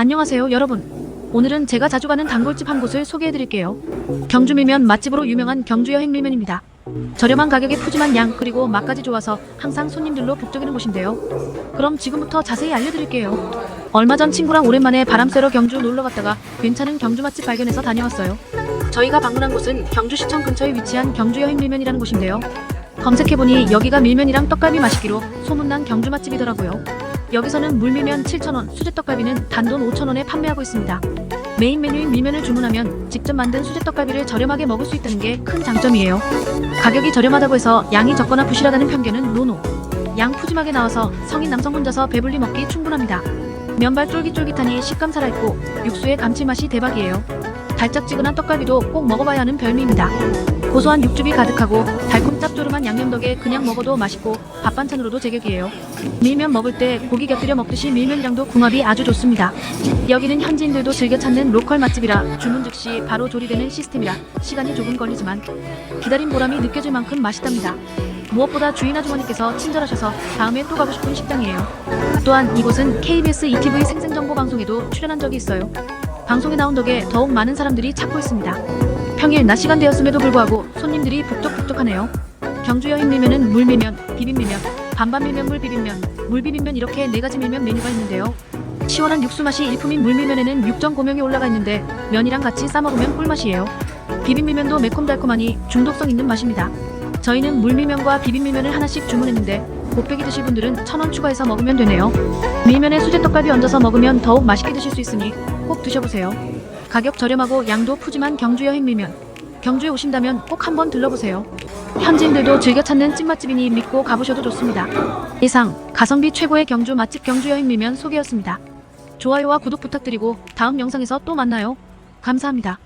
안녕하세요 여러분. 오늘은 제가 자주 가는 단골집 한 곳을 소개해드릴게요. 경주 밀면 맛집으로 유명한 경주 여행 밀면입니다. 저렴한 가격에 푸짐한 양 그리고 맛까지 좋아서 항상 손님들로 북적이는 곳인데요. 그럼 지금부터 자세히 알려드릴게요. 얼마 전 친구랑 오랜만에 바람 쐬러 경주 놀러 갔다가 괜찮은 경주 맛집 발견해서 다녀왔어요. 저희가 방문한 곳은 경주시청 근처에 위치한 경주 여행 밀면이라는 곳인데요. 검색해보니 여기가 밀면이랑 떡갈비 맛있기로 소문난 경주 맛집이더라고요 여기서는 물밀면 7,000원, 수제떡갈비는 단돈 5,000원에 판매하고 있습니다. 메인 메뉴인 밀면을 주문하면 직접 만든 수제떡갈비를 저렴하게 먹을 수 있다는 게 큰 장점이에요. 가격이 저렴하다고 해서 양이 적거나 부실하다는 편견은 노노. 양 푸짐하게 나와서 성인 남성 혼자서 배불리 먹기 충분합니다. 면발 쫄깃쫄깃하니 식감 살아있고 육수의 감칠맛이 대박이에요. 달짝지근한 떡갈비도 꼭 먹어봐야 하는 별미입니다. 고소한 육즙이 가득하고 달콤 짭조름한 양념 덕에 그냥 먹어도 맛있고 밥 반찬으로도 제격이에요. 밀면 먹을 때 고기 곁들여 먹듯이 밀면이랑도 궁합이 아주 좋습니다. 여기는 현지인들도 즐겨 찾는 로컬 맛집이라 주문 즉시 바로 조리되는 시스템이라 시간이 조금 걸리지만 기다린 보람이 느껴질 만큼 맛있답니다. 무엇보다 주인 아주머니께서 친절하셔서 다음에 또 가고 싶은 식당이에요. 또한 이곳은 KBS ETV 생생정보 방송에도 출연한 적이 있어요. 방송에 나온 덕에 더욱 많은 사람들이 찾고 있습니다. 평일 낮 시간 되었음에도 불구하고 손님들이 북적북적하네요. 경주 여행 밀면은 물밀면, 비빔밀면, 반반 밀면, 물비빔면, 물비빔면 이렇게 네 가지 밀면 메뉴가 있는데요. 시원한 육수 맛이 일품인 물밀면에는 6.5명이 올라가 있는데 면이랑 같이 싸 먹으면 꿀맛이에요. 비빔밀면도 매콤달콤하니 중독성 있는 맛입니다. 저희는 물밀면과 비빔밀면을 하나씩 주문했는데 곱빼기 드실 분들은 천 원 추가해서 먹으면 되네요. 밀면에 수제떡갈비 얹어서 먹으면 더욱 맛있게 드실 수 있으니 꼭 드셔보세요. 가격 저렴하고 양도 푸짐한 경주 여행 밀면. 경주에 오신다면 꼭 한번 들러보세요. 현지인들도 즐겨 찾는 찐맛집이니 믿고 가보셔도 좋습니다. 이상 가성비 최고의 경주 맛집 경주 여행 밀면 소개였습니다. 좋아요와 구독 부탁드리고 다음 영상에서 또 만나요. 감사합니다.